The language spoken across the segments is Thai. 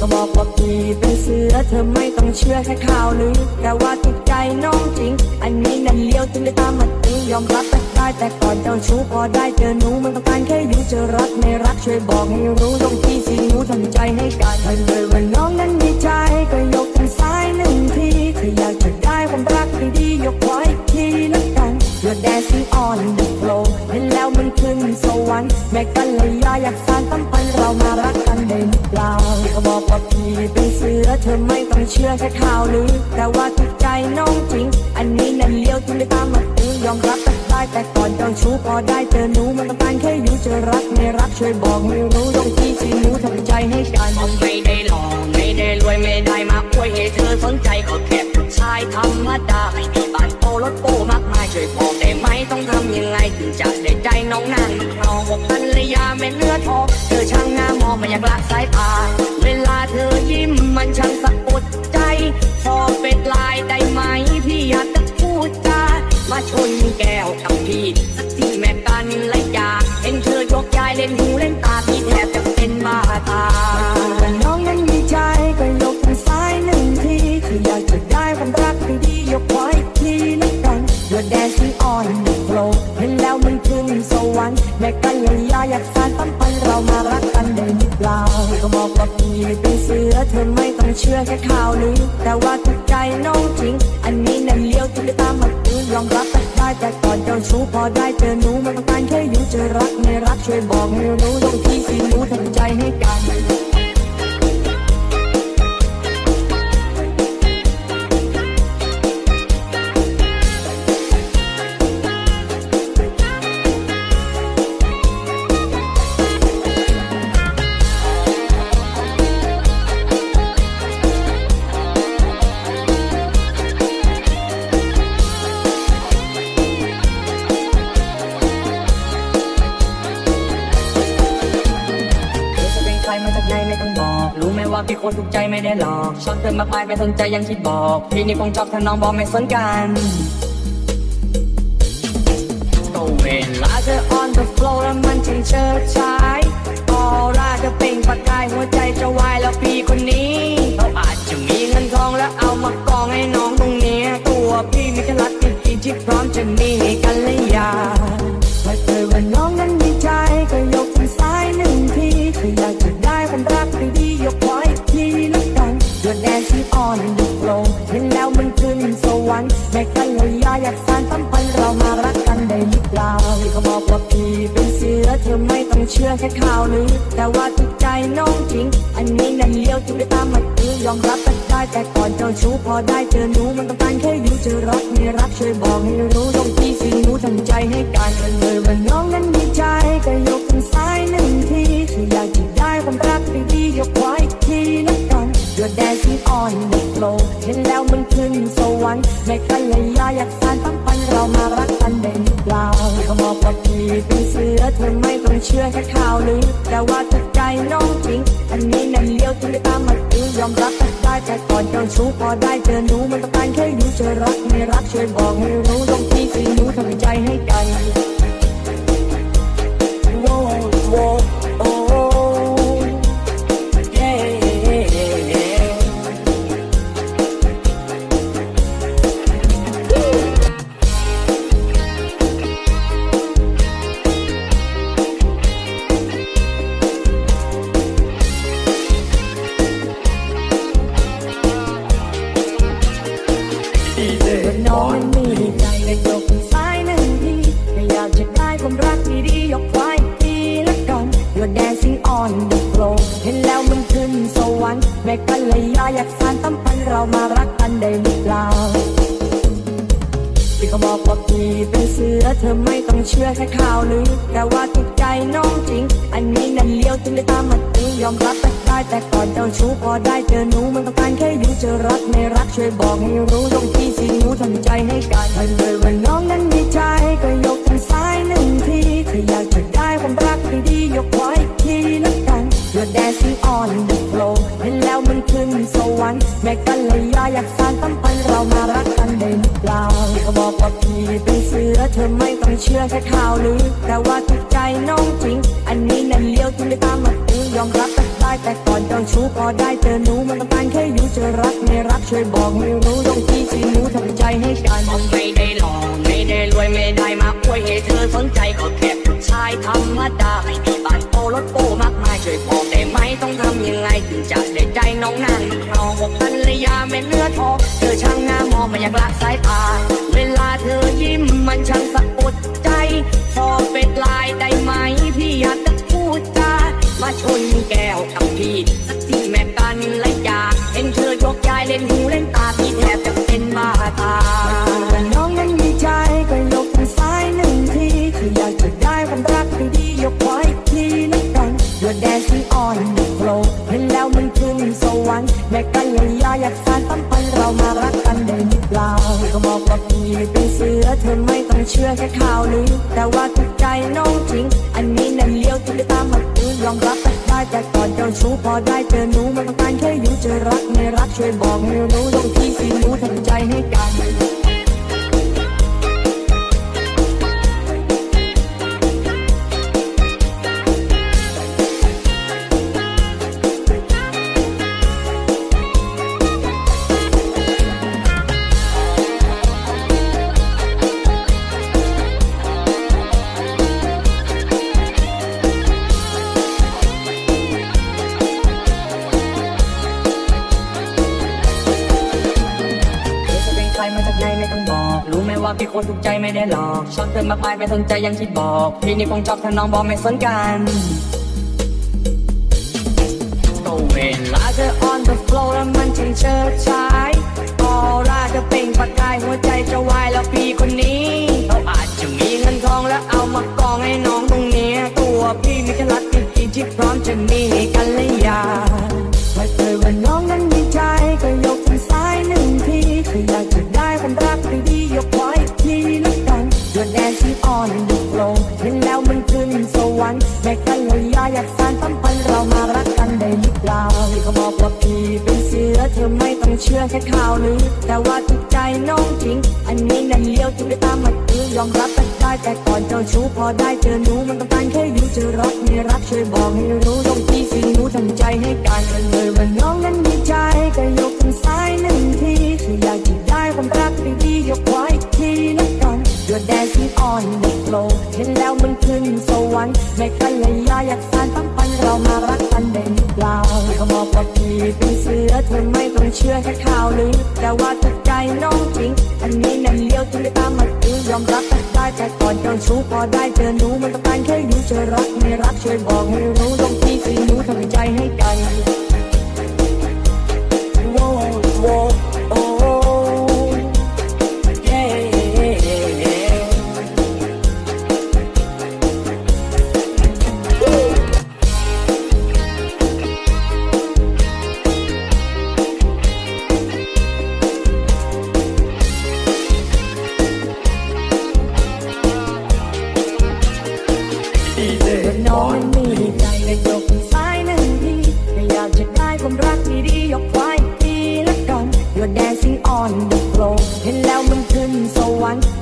ที่เขาบอกว่าพี่เป็นเสือเธอไม่ต้องเชื่อแค่ข่าวลือแต่ว่าติดใจน้องจริง อันนี้นั่นเลี้ยวถึงได้ตามมาตียอมรับแต่ได้แต่ก่อนเจ้าชู้พอได้เจอหนูมันต้องการแค่อยู่จะรักไม่รักช่วยบอกให้รู้ตรงที่สิหนูทำใจให้กันถ้เลยว่าน้องนั้นมีใจก็ยกทางซ้ายหนึ่งทีถ้าอยากจะได้ความรักที่ดียกไว้ทีละกัน You're dancing on the floor เห็นแล้วมันขึ้นสวรรค์แม่กันเลยอยากสานตั้มพันเรามารักกันได้หรือเปล่าเขาบอกว่าพี่เป็นเสือเธอไม่ต้องเชื่อแค่ข่าวลือแต่ว่าทุก น้องจริง อันนี้นั่นเลี้ยวถึงได้ตามมาตื้อยอมรับแต่ได้แต่ก่อนเจ้าชู้พอได้เจอหนูมันต้องการแค่อยู่จะรักไม่รักช่วยบอกให้รู้ตรงที่สิหนูทำใจให้กันไม่ได้หล่อไม่ได้รวยไม่ได้มาอวยให้เธอสนใจก็แค่ผู้ชายธรรมดาไม่มีบ้านโตรถโตมากมายช่วยบอกได้ไหมต้องทำยังไงถึงจะได้ใจน้องนางน้องบอกภรรยาแม่เนื้อทองเธอช่างงามมองมันอยากละสายตาเวลาเธอยิ้มมันช่างสะกดใจ เรู้ไหมว่าพี่คนถูกใจไม่ได้หลอกชอบเธอมากมายไม่สนใจยังที่บอกพี่นี่คงชอบถ้าน้องบอกไม่สนกันก็เวลาเธอ on the floor แล้วมันจึงเชิดชายออร่าจะเปล่งประกายหัวใจจะวายแล้วพี่คนนี้เขาอาจจะมีเงินทองแล้วเอามากองให้น้องตรงเนี้ยตัวพี่มีแค่รักจริงๆที่พร้อมจะมีให้กัน ชู้พอได้เจอหนูมันต้องการแค่อยู่จอรักไม่รักช่วยบอกให้รู้ แวรรค์แม่กันเลยอยากสานสัมพันธ์เรามารักกันได้หรือเปล่าที่เขาบอกว่าพี่เป็นเสือเธอไม่ต้องเชื่อแค่ข่าวลือแต่ว่าติดใจน้องจริง อันนี้นั่นเลี้ยวถึงได้ตามมาตื้อยอมรับแต่แต่ก่อนเจ้าชู้พอได้เจอหนูมันต้องการแค่อยู่จะรักไม่รักช่วยบอกให้รู้ตรงที่สิหนูทำใจให้กันถ้เลยว่าน้องนั้นมีใจก็ยกทางซ้ายหนึ่งทีถ้าอยากจะได้ความรักดียกขวาอีกทีละกัน You're dancing on the floor เห็นแล้วมัน ขึ้นสวรรค์แม่กันเลยยาอยากสานตั้มพันเรามารักกันได้หรือเปล่าเขาบอกว่าพี่เป็นเสือเธอไม่ต้องเชื่อแค่ข่าวลือแต่ว่าถูกใจน้องจริง อันนี้นั่นเลี้ยวที่ไม่ตามมาตื้อยอมรับแต่ ได้แต่ก่อนจ้าชู้พอได้เจอหนูมันต้องการแค่อยู่จะรักไม่รักช่วยบอกให้รู้ตรงที่สิหนูทำใจให้กันไม่ได้หล่อไม่ได้รวยไม่ได้มาอวยให้เธอสนใจก็แค่ผู้ชายธรรมดาไม่มีบ้านโตรถโตมากมายช่วยบอกได้ไหมต้องทำยังไงถึงจะได้ใจน้องนางน้องบอกภรรยาแม่เนื้อทองเธอช่างงามมองมาอยากละสายตาเวลาเธอยิ้มมันช่างสะกดใจพอเป็นลายได้ไหมพี่อยากจะพูดจา มาชนแก้วกับพี่สักทีแม่กันและยาเห็นเธอยกย้ายเล่นหูเล่นตาพี่แทบจะเป็นบ้าตาแต่น้องนั้นมีใจก็ยกทางซ้ายหนึ่งทีถ้าอยากจะได้ความรักดียกขวาอีกทีละกัน You're dancing on the floor เห็นแล้วมันขึ้นสวรรค์แม่กันเลยยาอยากสานสัมพันเรามารักกันได้หรือเปล่าก็บอกว่าพี่เป็นเสือเธอไม่ต้องเชื่อแค่ข่าวลือแต่ว่าถูกใจน้องจริง อันนี้นั่นเลี้ยวที่ไม่ตามมา ยอมรับกันได้แต่ก่อนเจ้าชู้พอได้เจอหนูมันต้องการแค่อยู่จะรักไม่รักช่วยบอกให้รู้ตรงที่สิรู้ทำใจให้กัน ใจไม่ได้หลอกชอบเธอมาปลายไม่สนใจยังที่บอกพี่นี่คงชอบถ้าน้องบอกไม่สนกันก็เวลาเธอ on the floor แล้วมันช่างเชิดชาย แค่ข่าวลือ แต่ว่าถูกใจน้องจริง อันนี้นั่นเลี้ยวที่ไม่ตามมาตื้อยอมรับกันได้แต่ก่อนเจ้าชู้พอได้เจอหนูมันต้องการแค่อยู่จะรักไม่รักช่วยบอกให้รู้ตรงที่สิหนูทำใจให้กันเลยว่าน้องนั้นมีใจก็ยกทางซ้ายหนึ่งทีถ้าอยากจะได้ความรักดีๆยกขวาอีกทีละกัน You're dancing on the floor เห็นแล้วมันขึ้นสวรรค์แม่กันเลยอยากสานสัมพันเรามารักกันได้หรือเปล่า เป็นเสือเธอไม่ต้องเชื่อแค่ข่าวลือแต่ว่าถ้าใจน้องจริง อันนี้นั่นเลี้ยวที่ตามมาตื้อยอมรับกันได้แต่ก่อนเจ้าชู้พอได้เจอหนูมันต้องการแค่อยู่จะรักไม่รักช่วยบอกให้รู้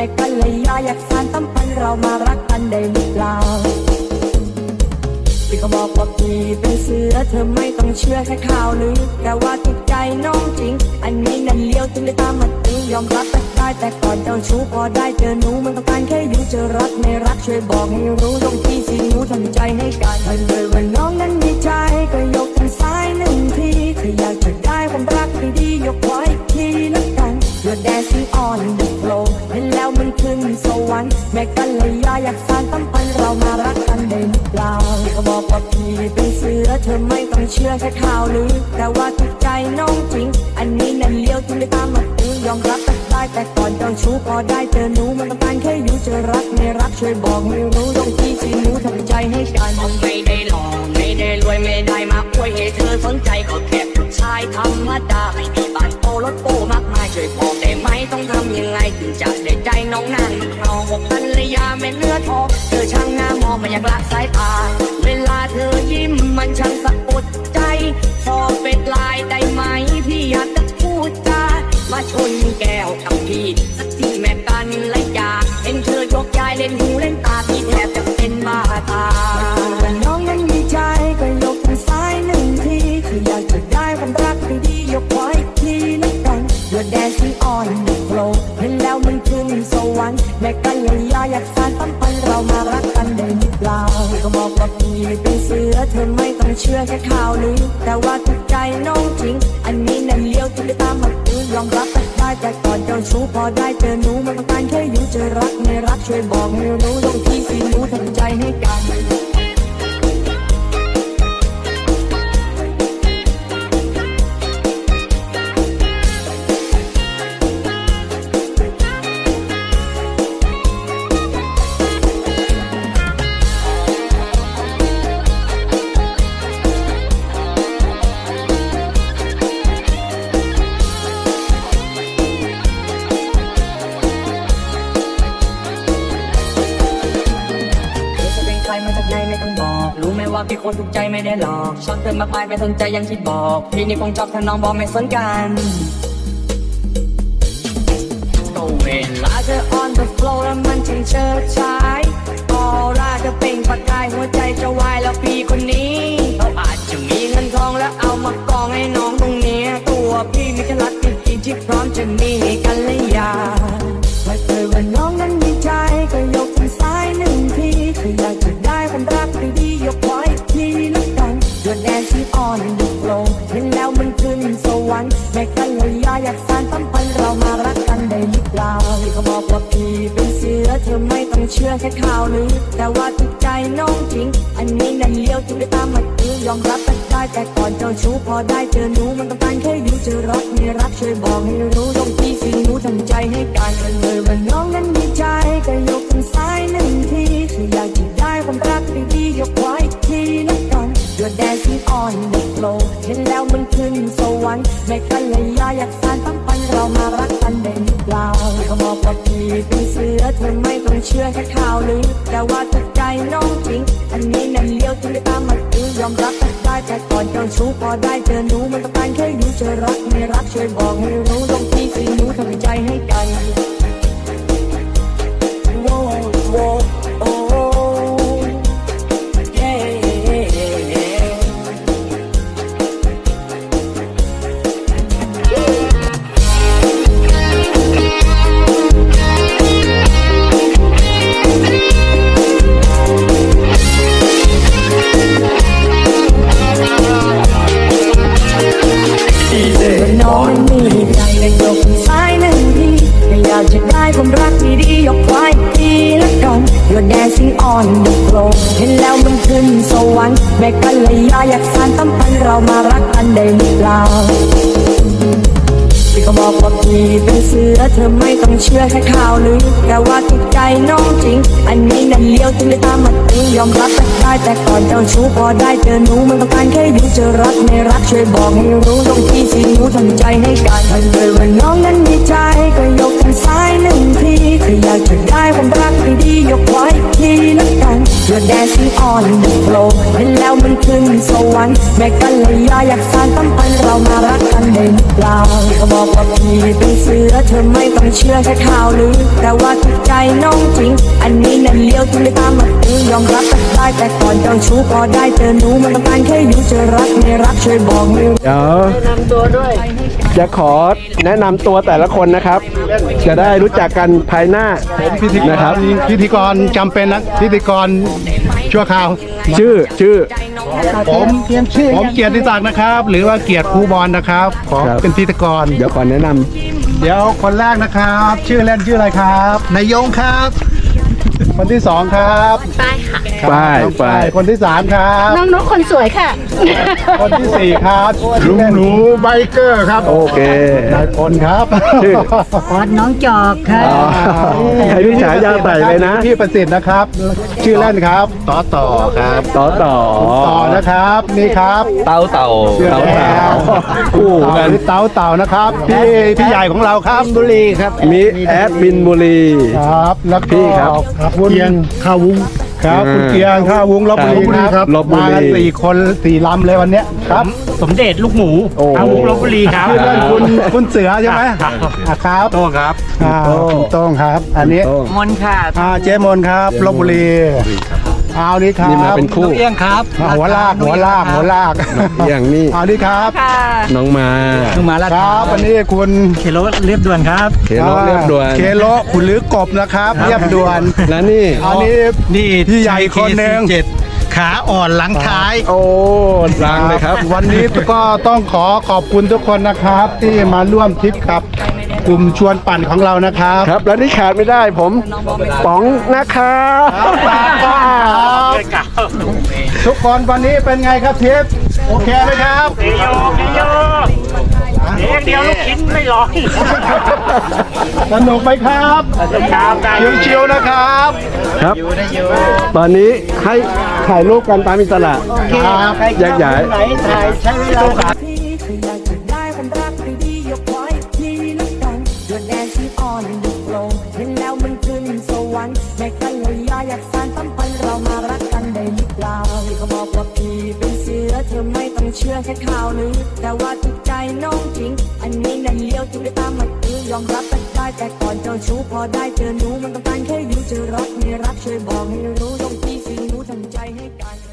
วรรค์แม่กันเลยยาอยากสานสัมพันธ์เรามารักกันได้หรือเปล่าพี่เขาบอกว่าพี่เป็นเสือเธอไม่ต้องเชื่อแค่ข่าวลือแต่ว่าถูกใจน้องจริง อันนี้นั่นเลี้ยวถึงได้ตามมาตื้อยอมรับกันได้แต่ก่อนเจ้าชู้พอได้เจอหนูมันต้องการแค่อยู่จะรักไม่รักช่วยบอกให้รู้ตรงที่สิหนูทำใจให้กันไปเลยว่าน้องนั้นมีใจก็ยกทางซ้ายหนึ่งทีถ้าอยากจะได้ความรักดียกขวาอีกทีละกัน You're dancing on the floor เห็นแล้วมัน ขึ้นสวรรค์แม่กันเลยยาอยากสานตั้มพันเรามารักกันเด้หเปล่าเขบอกว่าพี่เป็นเสือเธอไม่ต้องเชื่อแค่ข่าวลือแต่ว่าทุกใจน้องจริง อันนี้นั่นเลี้ยวที่ไม่ตามมาตื้อยอมรับแต่ได้แต่ก่อนต้องชู้พอได้เจอหนูมันต้องการแค่อยู่จะรักไม่รักช่วยบอกไม่รู้ต้องที่ที่หนูทำใจให้กันไม่ได้หลอกไม่ได้รวยไม่ได้มาอวยให้เธอสนใจก็แค่ผู้ชายธรรมดาไม่มีบ้านโตรถโตมากมายช่วยพอ เ็นเนื้อทองเธอช่างงามมองมันอยากละสายตา เวลาเธอยิ้มมันช่างสะกดใจพอเป็นลายได้ไหมพี่อยากจะพูดจามาชนแก้วกับพี่สักทีแม่กันและอยากเห็นเธอยกยายเล่นหูเล่นตา เชื่อแค่ข่าวลือแต่ว่าถูกใจน้องจริง อันนี้นั่นเลี้ยวที่ได้ตามมาคือยอมรับแต่ได้แต่ก่อนเจ้าชู้พอได้เจอหนูมันต้องการแค่อยู่จะรักไม่รักช่วยบอกให้รู้ตรง ใจไม่ได้หลอกชอบเธอมากมายไม่สนใจยังที่บอก พี่นี่คงชอบถ้าน้องบอกไม่สนกันก็เวลาเธอ on the floor แล้วมันช่างเชิดชายออร่าจะเป่งประกายหัวใจจะวายแล้วพี่คนนี้เขาอาจจะมีเงินทองแล้วเอามากองให้น้องตรงเนี้ยตัวพี่มีแค่รักจริงๆที่พร้อมจะมีกันและยาไม่เคยว่าน้อง ริง อันนี้นั่นเลี้ยวที่ได้ตามมาคือยอมรับแต่ได้แต่ก่อนเจ้าชู้พอได้เจอหนูมันต้องการแค่อยู่เจะรักไม่รักช่วยบอกให้รู้ตรงที่สิหนูทำใจให้กันเลยว่าน้องนั้นมีใจก็ยกมือซ้ายหนึ่งทีคืออยากจะได้ความรักดีๆยกไว้ทีละกัน You're dancing on the floor เห็นแล้วมันขึ้นสวรรค์แม่กันเลยยาอยากสานตั้มปัน เรามารักกันได้หรือเปล่าเขาบอกว่าพี่เป็นเสือเธอไม่ต้องเชื่อแค่ข่าวลือแต่ว่าถูกใจน้องจริง อันนี้นั่นเลี้ยวที่ได้ตามมาคือยอมรับแต่ได้แต่ก่อนเจ้าชู้พอได้เจอหนูมันต้องการแค่อยู่จะรักไม่รักช่วยบอกให้รู้ตรงที่สิหนูทำใจให้กันโว้โว้ เป็นเสือเธอไม่ต้องเชื่อแค่ข่าวลือแต่ว่าถูกใจน้องจริง อันนี้นั่นเลี้ยวที่ได้ตามมาตียอมรับแต่ได้แต่ก่อนเจ้าชู้พอได้เจอหนูมันต้องการแค่อยู่จะรักไม่รักช่วยบอกให้รู้ตรงที่สิหนูทำใจให้กันถ้าเลยว่าน้องนั้นมีใจก็ยกมือซ้ายหนึ่งทีคืออยากจะได้ความรักดียกไว้อีกทีละกัน You're dancing on the floor เห็นแล้วมันขึ้นสวรรค์แม่กันเลยอยากสานตั้มพันเรามารักกันได้หรือเปล่าเขาบอกว่าพี่เป็นเสือเธอไม่ต้องเชื่อแค่ข่าวลือ แต่ว่าถูกใจน้องจริง อันนี้นั่นเลี้ยวที่ได้ตามมาคือยอมรับแต่ได้แต่ก่อนเจ้าชู้พอได้เจอหนูมันต้องการแค่อยู่จะรักไม่รักช่วยบอกให้รู้เดี๋ยวจะขอแนะนำตัวแต่ละคนนะครับ จะได้รู้จักกันภายหน้าพิธีกนะครรับ พิธีกรจำเป็นนะพิธีกรชั่วคราว ชื่อชื่อ ผมผมเกียรติศักดิ์นะครับ หรือว่าเกียรติครูบอลนะครับ ขอครับ เป็นพิธีกร เดี๋ยวขอแนะนำ เดี๋ยวคนแรกนะครับ ชื่อเล่นชื่ออะไรครับนายยงครับคนที่สองครับป้ายน้องป้ายคนที่สามครับ น้องนกคนสวยค่ะ คนที่สี่ครับลุงหนูไบเกอร์ครับโอเค นายพลครับชื่อ ออดน้องจอกค่ะอ๋อให้พี่ฉายาใส่ไปนะ พี่ประสิทธิ์นะครับ ชื่อเล่นครับต่อต่อครับต่อต่อต่อนะครับ นี่ครับเต่าเต่าเต่าเต่าคู่เต่ากัน หรือเต่าเต่านะครับ พี่พี่ใหญ่ของเราครับบุรีครับ มีแอดมินบุรี ครับ แล้วก็พี่ครับเกียงข้าววุ้งครับคุณเกียงท่าวงลบบุรีครับลพบุรี มากันสี่คนสี่ลำเลยวันเนี้ยครับสมเด็จลูกหมูโอ้อาวุธลบบุรีครับชื่อเล่นคุณคุณเสือใช่ไหมครับอะครับโต้ครับอ่าคุณโต้งครับ อันนี้โต้งมนค่ะ อ่าเจมนครับลบบุรี เอานี่ครับนี่มาเป็นคู่เอี้ยงครับอ่าหัวลากหัวลากหัวลากอย่างนี้เอานี่ครับน้องมาลุงมาแล้วครับอันนี้คุณเคโลเรียบด่วนครับ เคโลเรียบด่วน เคโลคุณลือกบนะครับเรียบด่วน และนี่อันนี้ นี่พี่ใหญ่คนหนึ่ง เจ็ดขาอ่อนหลังท้าย โอ้รังเลยครับ วันนี้ก็ต้องขอขอบคุณทุกคนนะครับ ที่มาร่วมทริปกับ กลุ่มชวนปั่นของเรานะครับครับ และนี่ขาดไม่ได้ผมป๋องนะครับทุกคนวันนี้เป็นไงครับทริปโอเคไหมครับเดียวเดียวเดียวเดียวลูกชิ้นไม่ร้อยสนุกไหมครับครับได้ชิวๆนะครับครับ ตอนนี้ให้ถ่ายรูปกันตามอิสระครับแยกย้ายไหนถ่ายใช้เวลา แค่ข่าวลือแต่ว่าทุกใจน้องจริง อันนี้นั่นเลี้ยวจึงได้ตามมาตื้อยอมรับกันได้แต่ก่อนเจ้าชู้พอได้เจอหนูมันต้องการแค่อยู่จอรักไม่รักช่วยบอกให้รู้ต้องที่สิหนูทำใจให้กัน